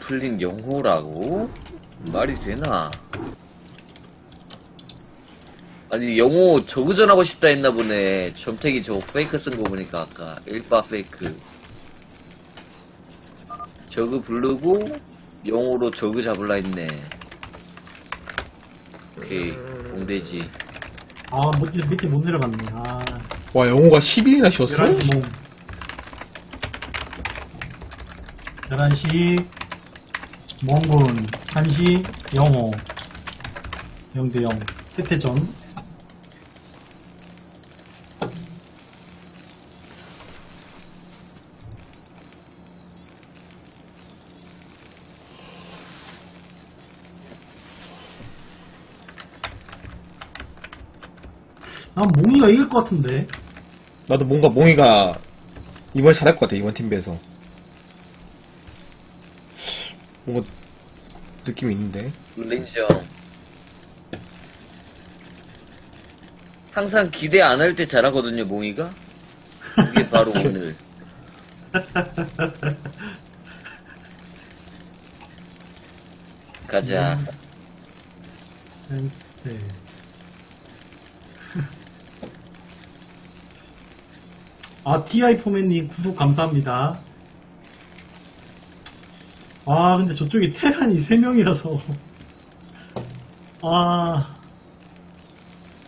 풀린 영호라고? 말이 되나? 아니 영호 저그전하고 싶다 했나 보네 점택이 저 페이크 쓴 거 보니까 아까 일바 페이크 저그 부르고 영호로 저그 잡을라 했네 오케이 공대지 아, 밑에, 밑에 못 내려갔네. 아, 와, 영호가 10일이나 쉬었어? 11시 몽. 11시, 몽군, 1시, 영호. 0대0. 태태전. 난 몽이가 이길 것 같은데. 나도 뭔가 몽이가 이번에 잘할 것 같아, 이번 팀 비해서. 뭔가 느낌이 있는데. 린정 항상 기대 안 할 때 잘하거든요 몽이가 그게 바로 오늘 가자 센세. 아, TI 포맨님 구독 감사합니다. 아, 근데 저쪽에 테란이 3명이라서. 아.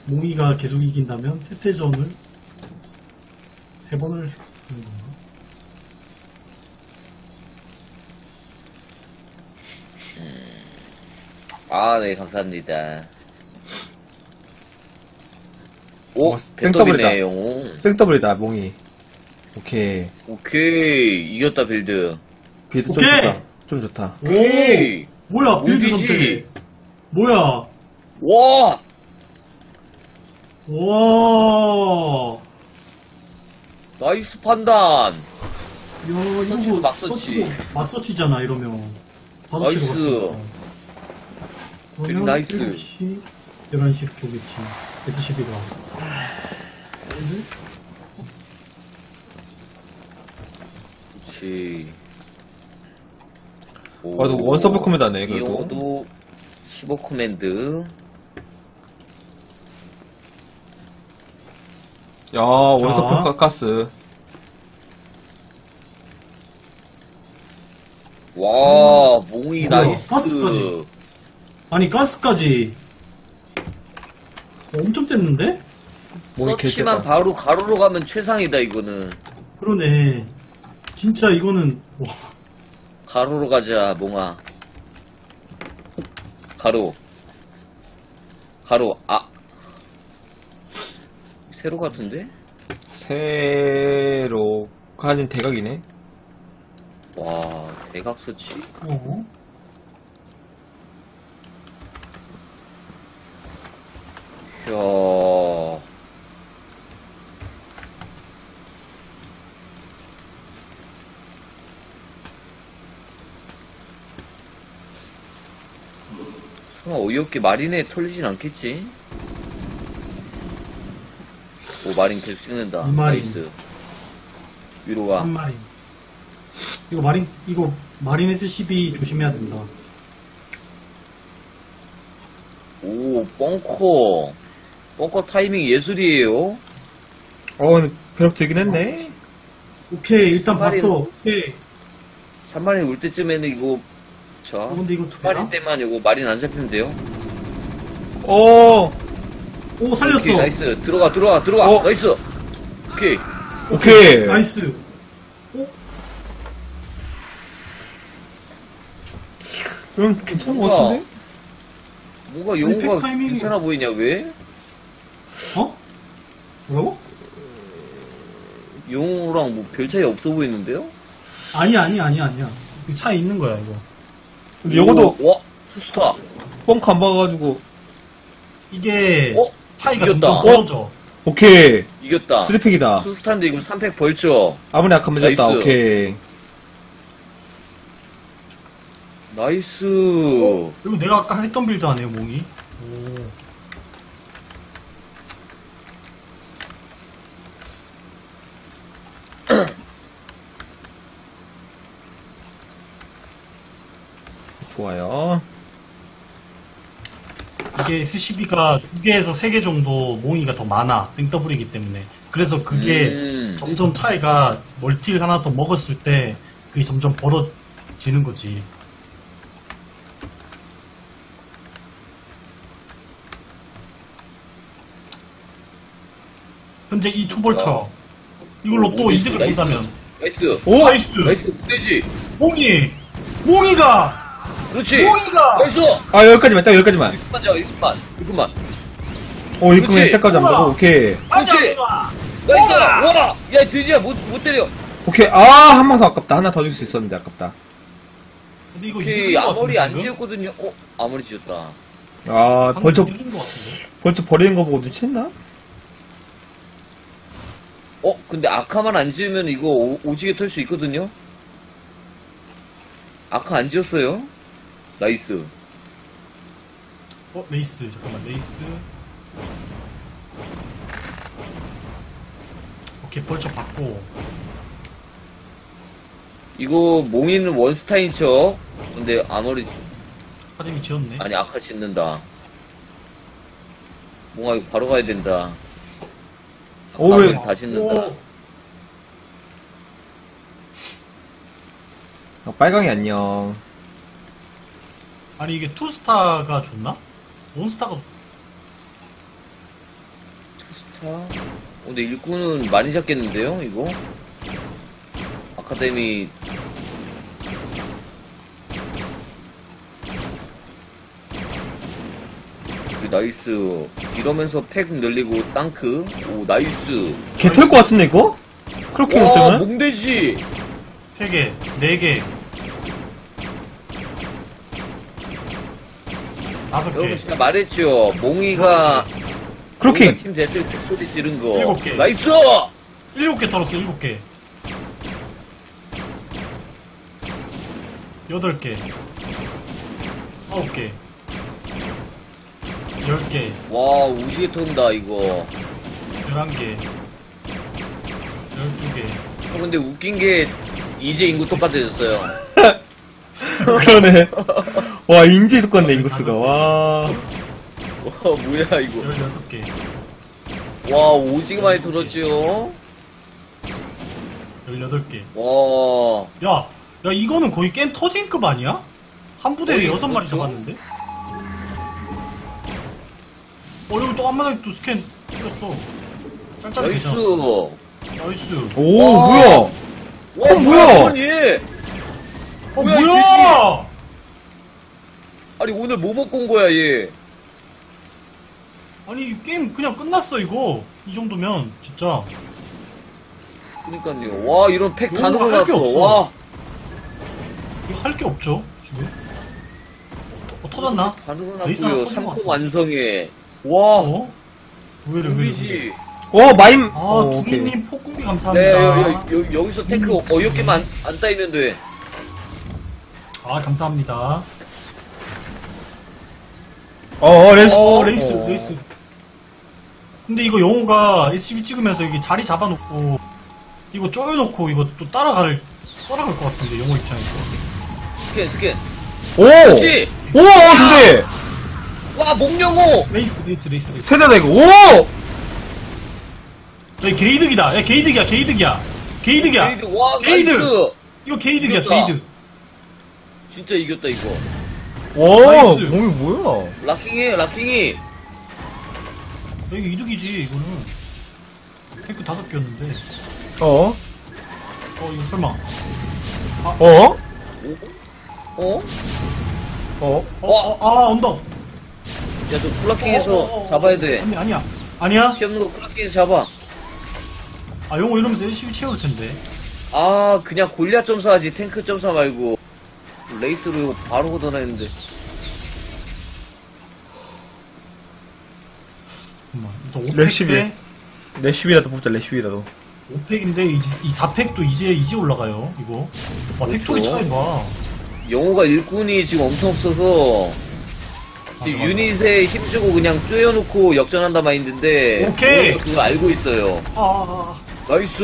몽이가 계속 이긴다면 태태전을 3번을 하는 건가? 아 네 감사합니다 오 어. 배터비네 영웅 생더블이다, 몽이. 오케이. 오케이 이겼다 빌드 좀 오케이! 좋다. 좀 좋다. 오케이 뭐야, 빌드 몽디지. 선택. 뭐야. 와 와. 나이스 판단 야, 이거 서치도 뭐막 서치. 서치도 막 서치잖아, 이러면. 다섯 나이스. 시로 갔으니까. 되게 그러면 나이스. 7시, 11시 이렇게 오겠지. 6시비가. 그렇지 아, 너 원서브 코멘다네, 그래도. 이호도 15 코맨드 야, 원서프 자. 가- 가스. 와 몽이 뭐야, 나이스 가스까지. 아니, 가스까지. 엄청 쨌는데? 몽이 서치만 개쎄다. 바로 가로로 가면 최상이다 이거는 그러네. 진짜 이거는, 와, 가로로 가자 몽아 가로 가로 아 세로 같은데? 세로 가진 대각이네. 와 대각 서치? 어. 이야 설마 어이없게 마린에 털리진 않겠지? 오 마린 계속 찍는다 이 마린. 나이스 위로 가 한 마리. 이거 마린, 이거 마린 SCB 조심해야 된다. 오 뻥커 뻥커 타이밍 예술이에요 어, 근데 벼락 들긴 했네. 오케이, 일단 한 마리는- 봤어. 오케이. 3마린 올 때쯤에는 이거 자 어, 근데 이거 두 마린 때만 이거 마린 안 잡히면 돼요 어, 오, 살렸어. 오케이 나이스 들어가 들어가 들어가 어. 나이스 오케이 오케이. 나이스. 응, 괜찮은 것 뭔가- 같은데? 아니, 용호가 팩 타이밍이- 괜찮아 보이냐 왜? 어? 뭐라고? 용호랑 뭐 별 차이 없어 보이는데요? 아니야, 아니야, 아니야, 아니야. 그 차에 있는 거야, 이거. 근데 요거도 오, 와 수스타 뻥크 안 봐가지고. 이게 어? 차이가 이겼다. 점점 벌어져. 오케이. 이겼다 쓰리팩이다. 수스타인데 이거 3팩 벌죠 아무리 아까 문졌다. 나이스. 오케이. 나이스 이거 내가 아까 했던 빌드 아니에요, 몽이? 오. 어. 이게 SCB가 두 개에서 세개 정도 몽이가 더 많아. 땡더블이기 때문에. 그래서 그게 음. 점점 차이가 멀티를 하나 더 먹었을 때 그게 점점 벌어지는 거지. 현재 이 초벌처 이걸로 오, 또 나이스, 이득을 나이스. 본다면 나이스. 오! 나이스 나이스. 되지. 몽이 몽이가 그렇지. 몽이가 나이스. 아, 여기까지만, 딱 여기까지만. 1분만 자, 1분만. 1분만. 오, 이끄면 그렇지. 색깔? 우와. 오케이. 맞아 그렇지. 좋아. 나이스. 우와. 와. 야, 뷰지야, 못, 못 때려. 오케이. 아, 한 방 더 아깝다. 하나 더 줄 수 있었는데 아깝다. 근데 이거 오케이. 이득인 것 아머리 같은데, 안 지금? 지었거든요. 어? 아머리 지었다. 아, 방금 벌써, 이득인 것 같은데? 벌써 버리는 거 보고 눈치챘나? 어? 근데 아카만 안 지으면 이거 오, 오지게 털 수 있거든요? 아카 안 지었어요? 나이스. 어 레이스 잠깐만 레이스 오케이 벌써 받고 이거 몽이는 원스타인 척. 근데 아머리, 아카데미 지었네 아니, 아카 짓는다. 몽아, 이거 바로 가야 된다. 오, 왜- 다 짓는다. 오, 어, 빨강이 안녕. 아니 이게 투스타가 좋나? 원스타가 스타? 어, 근데 일꾼은 많이 잡겠는데요, 이거? 아카데미. 그 나이스. 이러면서 팩 늘리고 땅크. 오, 나이스. 개털 것 같은데, 이거? 크로킹 와, 때문에? 몽돼지! 3개 4개 5개 여러분 진짜 말했죠. 몽이가. 크로킹! 몽이가 팀 됐을 때 소리 지른 거. 일곱 개. 나이스! 7개 털었어 7개 8개 9개 10개 와, 우지게 턴다, 이거. 11개 12개 어, 근데 웃긴 게, 이제 인구 똑같아졌어요. 그러네. 와, 인지 듣겠네, 인구수가. 와. 와, 뭐야, 이거. 16개 와, 오지게 많이 들었죠? 18개 와, 야, 야 이거는 거의 게임 터진급 아니야? 한 부대에 어디, 여섯 마리? 잡았는데? 어 여기 또 한마디 또 스캔 찍었어 짱짱이 나이스. 와, 나이스 오, 와. 뭐야? 어, 뭐야? 어 뭐야, 이 뭐야 아니, 오늘 뭐 먹고 온 거야, 얘? 아니 이 게임 그냥 끝났어 이거 이 정도면 진짜 그니까요. 와, 이런 팩 다 이거 할게 넣어놨어. 없어. 와. 이거 할 게 없죠 지금 어, 터졌나? 다 레이스 하나 넣어놨고요. 터진 것 3코 같아. 완성해. 와, 어? 왜래 왜래 우리지. 어, 마임. 아 어, 오케이. 두리님 폭군기 네, 감사합니다 여, 여, 여, 여기서 탱크 어이없게만 안, 안 따이면 돼. 아 감사합니다 어, 어, 레스. 어, 레이스, 어. 레이스. 근데 이거 영호가 SCB 찍으면서 여기 자리 잡아놓고, 이거 쪼여놓고, 이거 또 따라갈, 따라갈 것 같은데, 영호 입장에서. 스캔, 스캔. 오! 그렇지! 오, 어, 두 대! 와, 목령호! 레이스, 레이스, 레이스, 레이스. 세대다, 이거. 오! 여기 게이득이다. 야, 게이득이야, 게이득이야. 게이득이야. 게이드, 와, 게이드! 나이스! 이거 게이득이야, 이겼다. 게이득. 진짜 이겼다, 이거. 오, 나이스. 몸이 뭐야? 락킹해, 락킹이. 야, 이거 이득이지, 이거는. 탱크 다섯 개였는데. 어? 어, 이거 설마. 어? 어? 어? 어, 어, 아, 언덕. 야, 저 플라킹에서 어, 어, 어, 잡아야 돼. 아니, 아니야. 아니야? 피 없는 거 플라킹에서 잡아. 아, 영호 이러면서 SCB 채울 텐데. 아, 그냥 골리앗 점사하지, 탱크 점사 말고. 레이스로 이거 바로 걷어내는데. 잠깐만. 일단 5팩 레시피. 때 레시비라도 뽑자, 레시비라도. 5팩인데 이, 이 4팩도 이제 이제 올라가요 이거 와. 팩토리 차이 봐 영호가 일꾼이 지금 엄청 없어서 지금 맞아, 맞아. 유닛에 힘주고 그냥 쪼여놓고 역전한다 마인드인데 오케이. 그거 알고 있어요. 아, 아, 아. 나이스.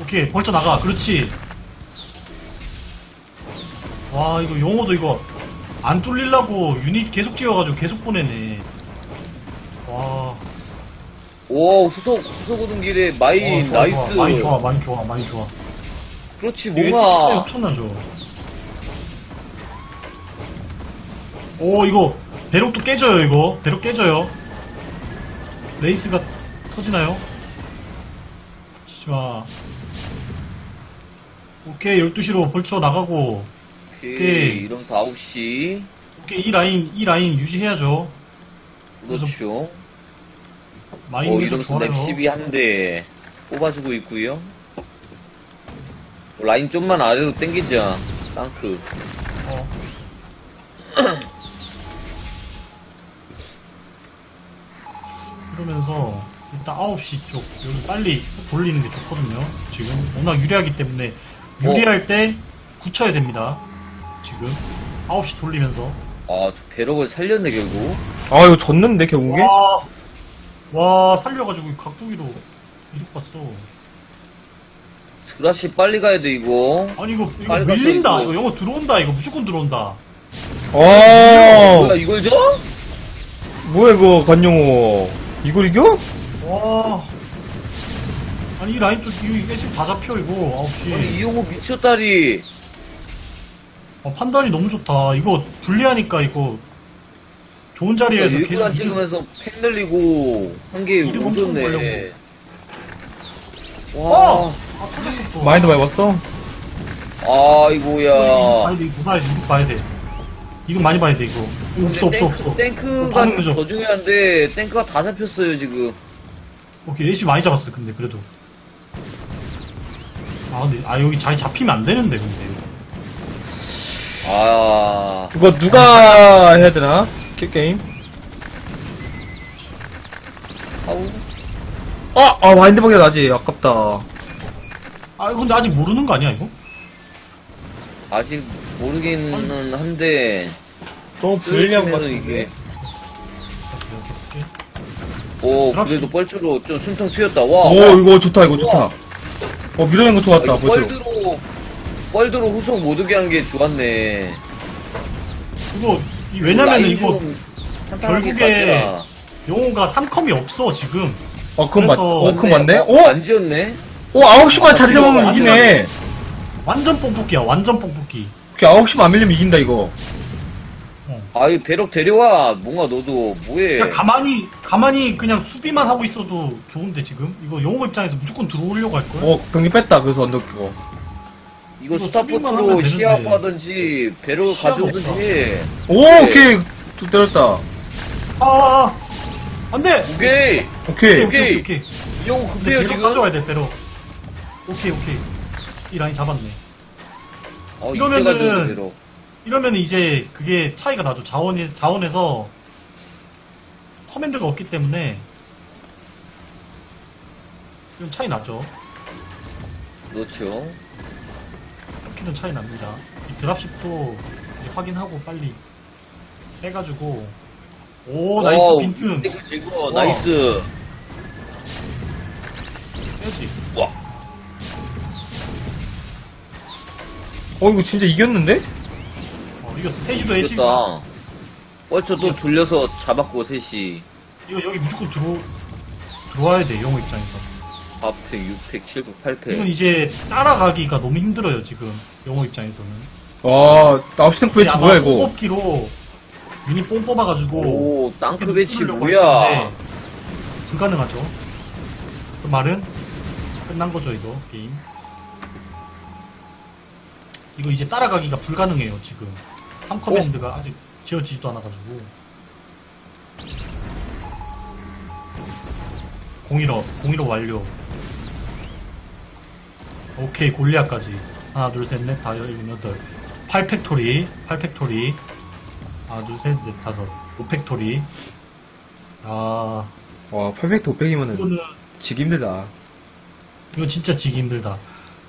오케이 벌쳐 나가 그렇지 와, 이거 용어도 이거 안 뚫리려고 유닛 계속 지어가지고 계속 보내네. 와. 오, 후속, 후속 오는 길에 마인, 어, 좋아, 나이스. 좋아. 많이 좋아, 많이 좋아, 많이 좋아. 그렇지, 이게 진짜 뭔가. 엄청나죠. 오, 이거, 배럭도 깨져요, 이거. 배럭 깨져요. 레이스가 터지나요? 터지지 마. 오케이, 12시로 벌쳐 나가고. 오케이, 오케이. 이러면서 9시. 오케이, 이 라인, 이 라인 유지해야죠. 그렇죠. 마인 오, 계속 이러면서 좋아요. 랩12 한대 뽑아주고 있고요 라인 좀만 아래로 당기자. 땅크. 어. 이러면서 일단 9시 쪽 여기 빨리 돌리는 게 좋거든요. 지금 워낙 유리하기 때문에 유리할 때 굳혀야 됩니다. 지금 9시 돌리면서 아, 저 배럭을 살렸네, 결국. 아, 이거 졌는데, 결국에? 와, 와 살려가지고 각도기로 이득 봤어. 드라시 빨리 가야 돼, 이거. 아니 이거 이거 빨리 밀린다. 이거. 이거 영어 들어온다. 이거 무조건 들어온다. 어, 뭐야, 이걸 줘? 뭐야, 이거, 관용호. 이걸 이겨? 와. 아니 이 라인 또 이거 지금 다 잡혀 이거 9시. 아니, 이용호 미쳤다리. 어, 판단이 너무 좋다. 이거 불리하니까 이거 좋은 자리에서 계속 일부러 안 이득- 찍으면서 팬 늘리고 한개 이득 엄청 오졌네. 와, 어! 아 터졌어 또. 마인드 많이 봤어? 아, 이거 이거야. 봐야 돼. 이거 봐야 돼. 이거 봐야 돼. 이거 많이 봐야 돼 이거. 이거 없어 없어 없어. 탱크가 방금 그죠? 더 중요한데 탱크가 다 잡혔어요 지금. 오케이 예시 많이 잡았어 근데 그래도. 아 근데 아 여기 자리 잡히면 안 되는데 근데. 아, 이거 누가 해야 되나? 킬 게임? 아우. 아, 아, 방에 나지. 아깝다. 아 근데 아직 모르는 거 아니야 이거? 아직 모르기는 한데 너무 쓰레기면은 이게. 오, 드랍십. 그래도 뻘주로 좀 숨통 튀었다. 와. 오, 와. 이거 좋다, 이거 좋다. 어, 밀어낸 거 아, 좋았다, 이거 벌써. 뻘드로 뻘드로 후속 못 오게 한 게 좋았네. 이거 이- 왜냐면 라인 이거 좀 탄탄하게 결국에. 영호가 3컴이 없어 지금. 어, 그건 맞, 그래서- 어, 그건 맞네? 어, 오! 안 지었네. 오, 9시만 자리 잡으면 안 이기네. 완전 뽕뽑기야 완전 뽕뽑기. 오케이, 9시만 안 밀리면 이긴다, 이거. 아이 배럭 데려와. 뭔가 너도 뭐해? 그냥 가만히 가만히 그냥 수비만 하고 있어도 좋은데 지금 이거 영호 입장에서 무조건 들어오려고 할 거야. 어, 경기 뺐다, 그래서 언덕 그거. 이거 이거 수비만 스타포트로 하면 되는데. 하든지 배럭을 시야가 가져오든지 해. 오, 네. 오케이. 또 때렸다. 아, 안돼. 오케이. 오케이. 오케이 오케이 오케이. 오케이. 이용 근데 급해요 배로 지금. 가져와야 돼 배로. 오케이 오케이. 이 라인 잡았네. 어, 이러면은- 배럭. 이러면 이제 그게 차이가 나죠. 자원이 자원에서 커맨드가 없기 때문에 이건 차이 나죠. 그렇죠. 터키는 차이 납니다. 이 드랍십도 이제 확인하고 빨리 빼가지고 오 나이스 어, 빈틈 이거 제거 와. 나이스. 빼지. 어, 이거 진짜 이겼는데? 어, 이겼어. 세시도 애시. 이겼다. 벌써 또 돌려서 잡았고 셋이. 이거 여기 무조건 들어 들어와야 돼 영호 입장에서. 4팩, 6팩, 7팩, 이건 8팩. 이제 따라가기가 너무 힘들어요 지금 영호 입장에서는. 와, 9시 탱크 배치 뭐야, 이거? 뽑기로 유닛 뽕 뽑아가지고 오, 땅크 배치 뚫으려고 뭐야? 했는데 불가능하죠. 그 말은 끝난 거죠 이거 게임. 이거 이제 따라가기가 불가능해요 지금. 3커맨드가 어? 아직 지어지지도 않아가지고. 공일업, 공일업 완료. 오케이, 골리아까지. 하나, 둘, 셋, 넷, 다섯, 일곱, 여덟. 8팩토리, 8팩토리. 하나, 둘, 셋, 넷, 다섯. 5팩토리. 아, 와, 800도 500이면은 이거는, 지기 힘들다. 이거 진짜 지기 힘들다.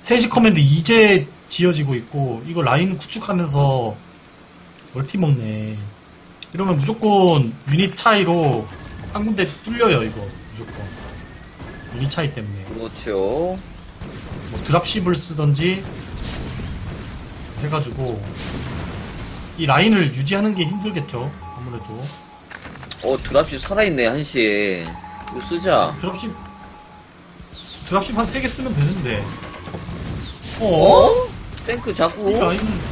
3시 커맨드 이제 지어지고 있고, 이거 라인 구축하면서 멀티 먹네. 이러면 무조건 유닛 차이로 한 군데 뚫려요, 이거. 무조건. 유닛 차이 때문에. 그렇죠. 뭐 드랍십을 쓰던지 해가지고 이 라인을 유지하는 게 힘들겠죠. 아무래도 어, 드랍십 살아있네, 한시에. 이거 쓰자. 드랍십 드랍십 한 3개 쓰면 되는데. 어? 어? 탱크 이 자꾸. 라인은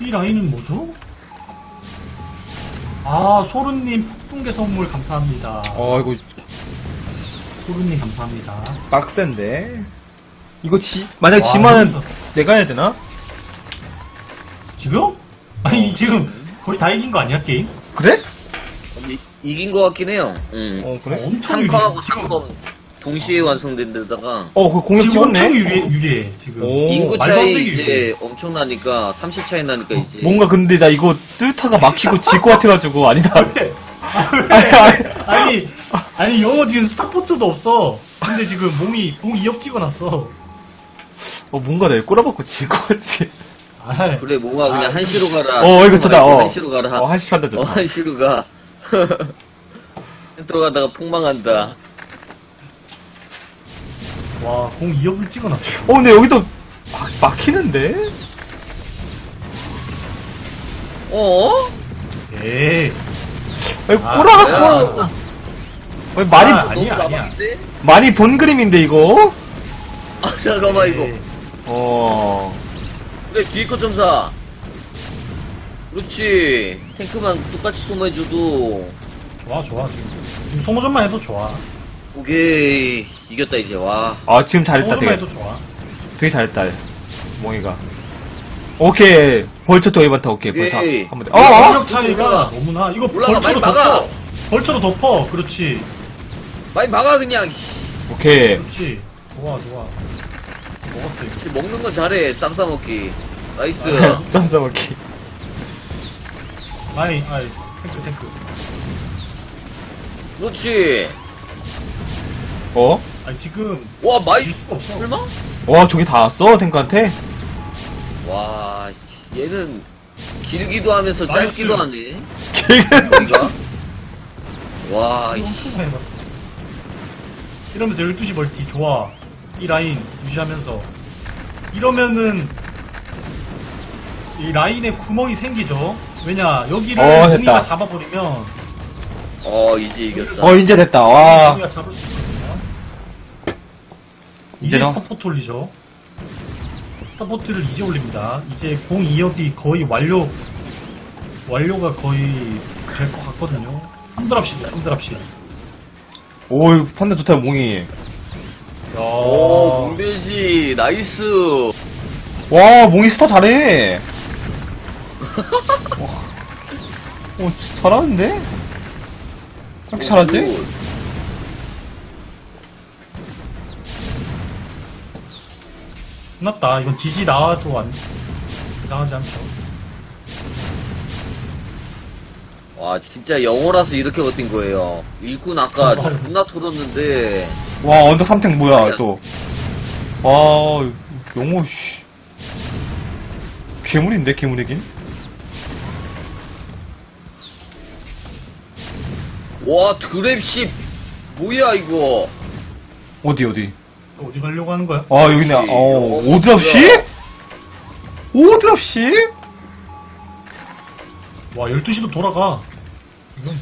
이 라인은 뭐죠? 아 소르님 폭풍계 선물 감사합니다. 어, 이거 소르님 감사합니다. 빡센데. 이거 지, 만약에 와, 지면은 여기서- 내가 해야 되나? 지금? 아니 지금 거의 다 이긴 거 아니야 게임? 그래? 이, 이긴 것 같긴 해요. 응. 어, 그래? 어, 엄청 유리해. 상컴하고 지금, 상컴 동시에 완성된 데다가 어, 그 공격 지금 엄청 찍었네? 유리해, 유리해 지금. 오. 인구 말도 안 차이 되게 이제 엄청 나니까 30 차이 나니까 이제 뭔가 근데 나 이거 뚜타가 막히고 질 것 같아가지고 아니다. 왜? 아, 왜? 아니, 아니, 영어 지금 스타포트도 없어. 근데 지금 몸이, 공 2업 찍어놨어. 어, 뭔가 내가 꼬라박고 질 것 같지. 아, 그래 뭔가 그냥 아, 한시로 가라. 어, 이거 좋다, 어. 한시로 가라. 어, 한시 판다 어, 좋다. 한시로 가. 들어가다가 폭망한다. 와, 공 2업을 찍어놨어. 어, 근데 여기도 막, 막히는데? 어? 에이. 아니, 아, 꼬라박고. 야, 아니, 많이, 아, 너무 아니야, 아니야. 나봤는데? 많이 본 그림인데, 이거? 아 잠깐만 이거. 에이. 어. 그래 뒤에 거좀 사. 그렇지. 탱크만 똑같이 소모해줘도 좋아, 좋아, 지금. 지금 소모전만 해도 좋아. 오케이 이겼다 이제 와. 아, 지금 잘했다, 되게. 좋아. 되게 잘했다, 몽이가. 오케이. 벌처 또 이번타, 오케이. 벌처. 오케이. 한번 더. 어, 어? 공격 차이가 올라가. 너무나. 이거 올라가, 벌처로 많이 막아. 덮어. 벌처로 덮어. 그렇지. 많이 막아 그냥. 오케이. 그렇지. 좋아, 좋아. 먹었어, 이거. 씨, 먹는 건 잘해. 쌈 싸먹기. 나이스. 쌈싸 먹기. 아이, 아이, 탱크, 탱크. 그렇지. 어? 아니, 지금, 와 마이 질 수가 없어. 설마? 와, 저기 다 왔어, 탱크한테? 와 얘는 길기도 하면서 나이스. 짧기도 하네. 길게. 우리가. 와 이거 이씨. 엄청 많이 봤어. 이러면서 12시 멀티 좋아. 이 라인 유지하면서. 이러면은 이 라인에 구멍이 생기죠. 왜냐 여기를 어. 공이가 잡아버리면 어 이제 이겼다. 어, 이제 됐다. 와. 공이가 잡을 수. 이제 이제는? 스타포트 올리죠. 스타포트를 이제 올립니다. 이제 공 2업이 거의 완료 완료가 거의 될 것 같거든요. 3드랍씩 3드랍씩. 오, 이거 판단 좋다, 몽이. 야. 오 문배지 나이스. 와, 몽이 스타 잘해. 와. 어, 잘하는데? 왜 이렇게 잘하지? 오, 끝났다. 이건 지지 나와도 안 이상하지 않죠. 와 진짜 영어라서 이렇게 버틴 거예요. 일꾼 아까 아. 존나 털었는데 와, 언덕 3탱 뭐야, 또. 와, 영어, 씨. 괴물인데, 괴물이긴? 와 드랩십 뭐야 이거? 어디, 어디? 어디 가려고 하는 거야? 아, 여기네. 어, 어, 오드랍시? 오드랍시? 와 12시도 돌아가. 이건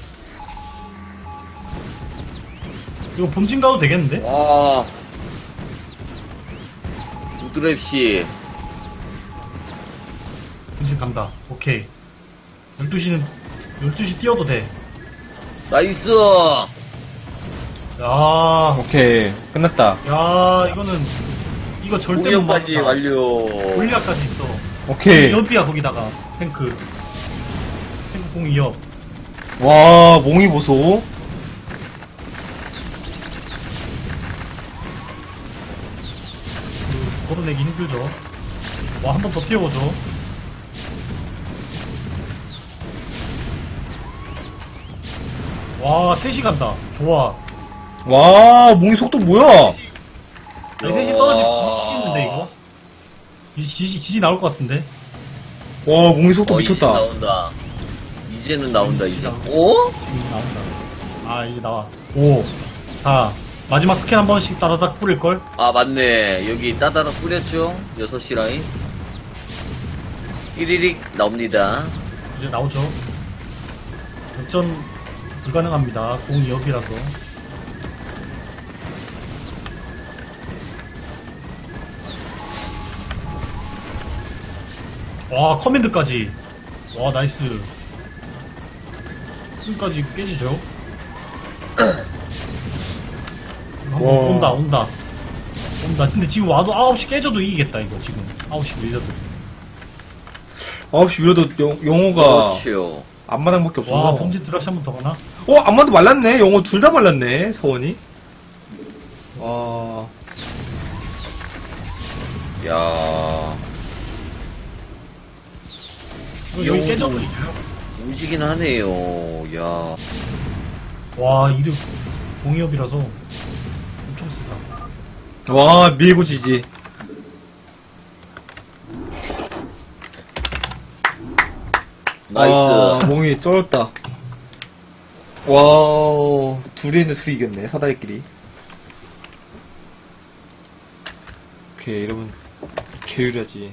이거 본진 가도 되겠는데? 와 드랩십 본진 간다. 오케이. 12시는 12시 뛰어도 돼. 나이스. 야, 오케이. 끝났다. 야 이거는 이거 절대 못 공격까지 막는다. 완료. 골리아까지 있어. 오케이. 옆이야 거기다가 탱크. 탱크 공 2업. 와, 몽이 보소. 그, 걸어내기 힘들죠. 와, 한 번더 띄워줘. 와, 3시 간다. 좋아. 와, 몽이 속도 뭐야? 3시 떨어지면 지겠는데, 이거? 이 지지, 지지 나올 것 같은데? 와, 몽이 속도 어, 이제 미쳤다. 나온다. 이제는 나온다 이제. 어? 지금 나온다. 아, 이제 나와. 5, 4. 마지막 스캔 한 번씩 따다닥 뿌릴걸? 아 맞네. 여기 따다닥 뿌렸죠. 6시 라인. 삐리릭 나옵니다. 이제 나오죠. 역전 불가능합니다. 공 2업이라서. 와, 커맨드까지. 와, 나이스. 끝까지 깨지죠. 한번 와. 온다, 온다. 온다. 근데 지금 와도 9시 깨져도 이기겠다, 이거 지금. 9시 밀려도. 9시 밀어도 영, 영호가 그렇죠. 앞마당밖에 없어서. 와, 범죄 드랍시 한 번 더 가나? 어, 앞마도 말랐네. 영호 둘 다 말랐네, 사원이. 와. 야 여기 이겨요. 움직이긴 하네요. 야 와, 이득 공이업이라서 엄청 쓰다. 와, 밀고 지지. 나이스. 아, 몽이 쩔었다. 와, 둘이 있는데 둘이 이겼네, 사다리끼리. 오케이, 여러분. 게으르지.